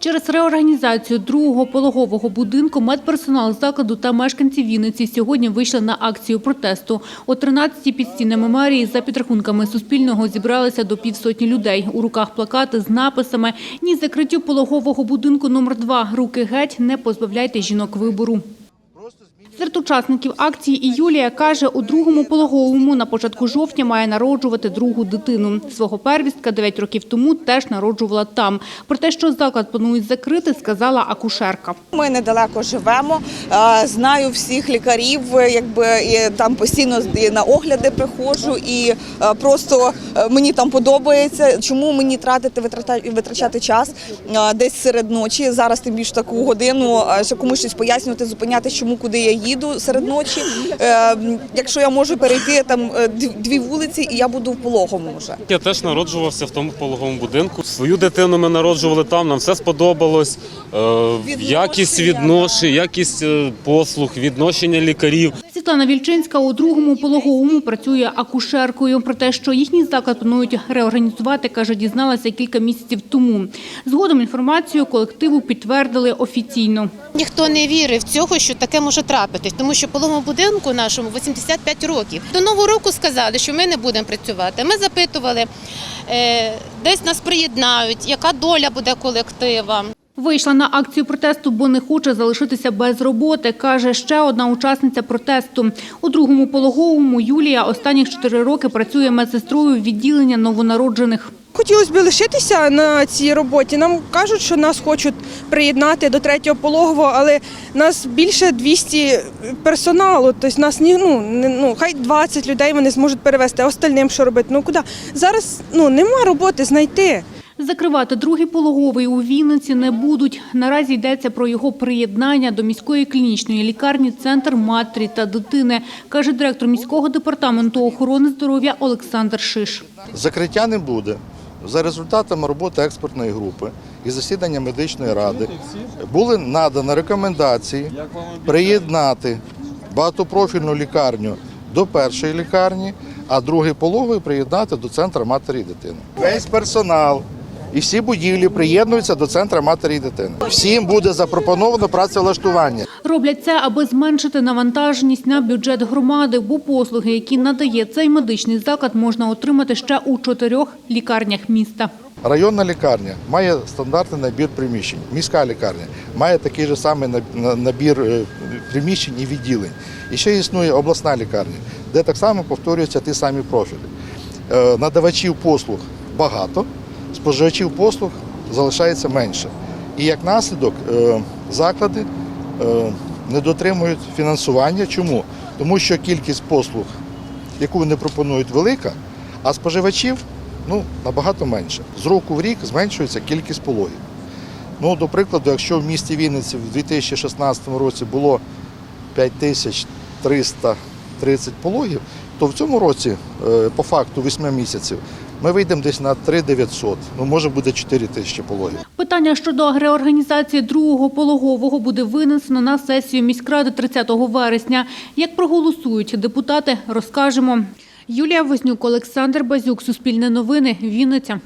Через реорганізацію другого пологового будинку медперсонал закладу та мешканці Вінниці сьогодні вийшли на акцію протесту. О 13-й під стінами мерії за підрахунками Суспільного зібралися до півсотні людей. У руках плакати з написами «Ні закриттю пологового будинку номер 2 Руки геть, не позбавляйте жінок вибору». Серед учасників акції і Юлія каже, у другому пологовому на початку жовтня має народжувати другу дитину. Свого первістка 9 років тому теж народжувала там. Про те, що заклад планують закрити, сказала акушерка. Ми недалеко живемо. Знаю всіх лікарів, якби там постійно на огляди приходжу, і просто мені там подобається. Чому мені тратити витрачати час десь серед ночі? Зараз тим більше таку годину, щоб комусь щось пояснювати, зупинятися, чому куди я їду серед ночі. Е, Якщо я можу перейти там е, дві- вулиці, і я буду в пологому вже. Я теж народжувався в тому пологовому будинку. Свою дитину ми народжували там, нам все сподобалось. Е, якість відношень, якість послуг, відношення лікарів. Світлана Вільчинська у другому пологовому працює акушеркою. Про те, що їхній заклад планують реорганізувати, каже, дізналася кілька місяців тому. Згодом інформацію колективу підтвердили офіційно. Ніхто не вірив цього, що таке може трапитись, тому що пологовому будинку нашому 85 років. До нового року сказали, що ми не будемо працювати. Ми запитували, е, десь нас приєднають, яка доля буде колектива. Вийшла на акцію протесту, бо не хоче залишитися без роботи, каже ще одна учасниця протесту. У другому пологовому Юлія останніх чотири роки працює медсестрою відділення новонароджених. Хотілося б лишитися на цій роботі. Нам кажуть, що нас хочуть приєднати до третього пологового, але нас більше 200 персоналу. Тобто нас ні, ну, ну хай 20 людей вони зможуть перевезти, а остальним що робити? Ну куди? Зараз ну нема роботи знайти. Закривати другий пологовий у Вінниці не будуть. Наразі йдеться про його приєднання до міської клінічної лікарні «Центр матері та дитини», каже директор міського департаменту охорони здоров'я Олександр Шиш. Закриття не буде. За результатами роботи експертної групи і засідання медичної ради були надані рекомендації приєднати багатопрофільну лікарню до першої лікарні, а другий пологовий приєднати до центру матері і дитини. Весь персонал і всі будівлі приєднуються до центру матері і дитини. Всім буде запропоновано працевлаштування. Роблять це, аби зменшити навантаженість на бюджет громади, бо послуги, які надає цей медичний заклад, можна отримати ще у чотирьох лікарнях міста. Районна лікарня має стандартний набір приміщень. Міська лікарня має такий же самий набір е, приміщень і відділень. І ще існує обласна лікарня, де так само повторюються ті самі профілі. Е, Надавачів послуг багато, споживачів послуг залишається менше. І як наслідок е, заклади е, не дотримують фінансування. Чому? Тому що кількість послуг, яку вони пропонують, велика, а споживачів ну, набагато менше. З року в рік зменшується кількість пологів. Ну, до прикладу, якщо в місті Вінниці в 2016 році було 5330 пологів, то в цьому році, е, по факту 8 місяців, ми вийдемо десь на 3900, ну може буде 4 тисячі пологів. Питання щодо реорганізації другого пологового буде винесено на сесію міськради 30 вересня. Як проголосують депутати, розкажемо. Юлія Вознюк, Олександр Базюк, Суспільне новини, Вінниця.